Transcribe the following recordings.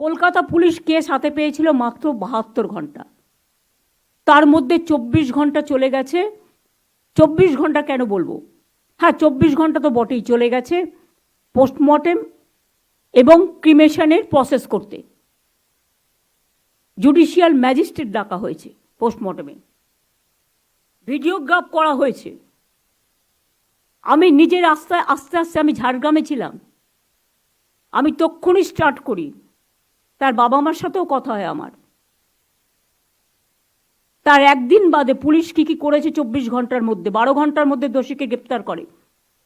Kolkata police case হাতে পেয়েছিল মাত্র বাহাত্তর ঘণ্টা। তার মধ্যে চব্বিশ ঘণ্টা চলে গেছে। চব্বিশ ঘণ্টা কেন বলব? হ্যাঁ চব্বিশ ঘণ্টা তো বটেই চলে গেছে পোস্টমর্টেম এবং ক্রিমেশনের প্রসেস করতে। জুডিশিয়াল ম্যাজিস্ট্রেট ডাকা হয়েছে পোস্টমর্টেমে। ভিডিওগ্রাফ করা হয়েছে। আমি নিজের রাস্তায় আস্তে আস্তে আমি ঝাড়গ্রামে ছিলাম। আমি তক্ষুনি স্টার্ট করি। তার বাবা মার সাথেও কথা হয় আমার। তার একদিন বাদে পুলিশ কি কি করেছে চব্বিশ ঘণ্টার মধ্যে, বারো ঘণ্টার মধ্যে দোষীকে গ্রেপ্তার করে।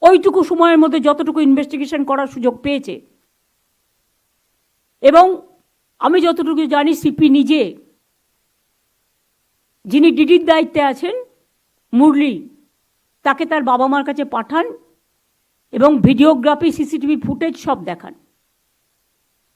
ওইটুকু সময়ের মধ্যে যতটুকু ইনভেস্টিগেশন করার সুযোগ পেয়েছে। এবং আমি যতটুকু জানি সিপি নিজে, যিনি ডিডির দায়িত্বে আছেন, মুরলি, তাকে তার বাবা মার কাছে পাঠান এবং ভিডিওগ্রাফি সিসিটিভি ফুটেজ সব দেখান।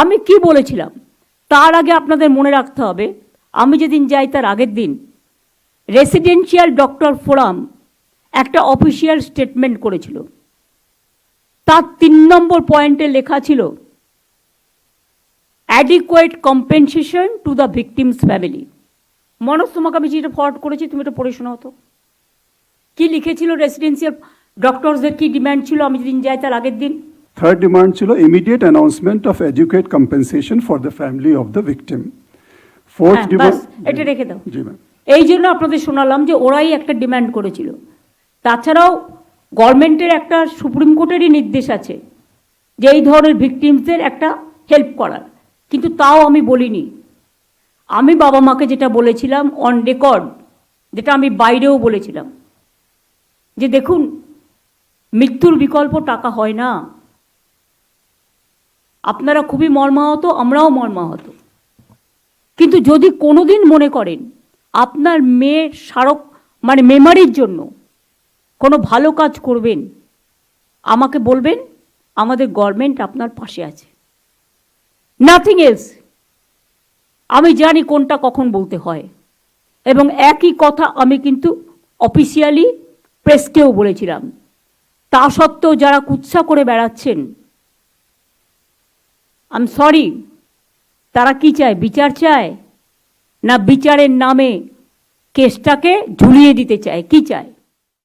আমি কি বলেছিলাম? তার আগে আপনাদের মনে রাখতে হবে, আমি যেদিন যাই তার আগের দিন রেসিডেন্সিয়াল ডক্টর ফোরাম একটা অফিসিয়াল স্টেটমেন্ট করেছিল। তার তিন নম্বর পয়েন্টে লেখা ছিল adequate compensation to the victims family Manoj, তোমাকে আমি যেটা ফরওয়ার্ড করেছি, তুমি এটা পড়ে শোনাও তো। কি লিখেছিল রেসিডেন্সিয়াল ডক্টরসদের কি ডিমান্ড ছিল, আমি যেদিন যাই তার আগের দিন? Third demand ছিল immediate announcement of adequate compensation for the family of the victim. Fourth হ্যাঁ, demand. বাস, এটা রেখে দাও। জি ম্যাম এই জন্য আপনাদের শোনালাম যে ওরাই একটা ডিমান্ড করেছিল তাছাড়াও গভর্নমেন্টের একটা সুপ্রিম কোর্টেরই নির্দেশ আছে যে এই ধরনের ভিকটিমসদের একটা হেল্প করার কিন্তু তাও আমি বলিনি আমি বাবা মাকে যেটা বলেছিলাম অন রেকর্ড যেটা আমি বাইরেও বলেছিলাম যে দেখুন মৃত্যুর বিকল্প টাকা হয় না আপনারা খুবই মর্মাহত, আমরাও মর্মাহত। কিন্তু যদি কোনোদিন মনে করেন আপনার মেয়ের স্মারক মানে মেমারির জন্য কোনো ভালো কাজ করবেন, আমাকে বলবেন, আমাদের গভর্নমেন্ট আপনার পাশে আছে। নাথিং এলস আমি জানি কোনটা কখন বলতে হয়। এবং একই কথা আমি কিন্তু অফিসিয়ালি প্রেসকেও বলেছিলাম। তা সত্ত্বেও যারা কুৎসা করে বেড়াচ্ছেন আম সরি তারা কি চায়? বিচার চায়? না বিচারের নামে কেসটাকে ঝুলিয়ে দিতে চায়? কি চায়?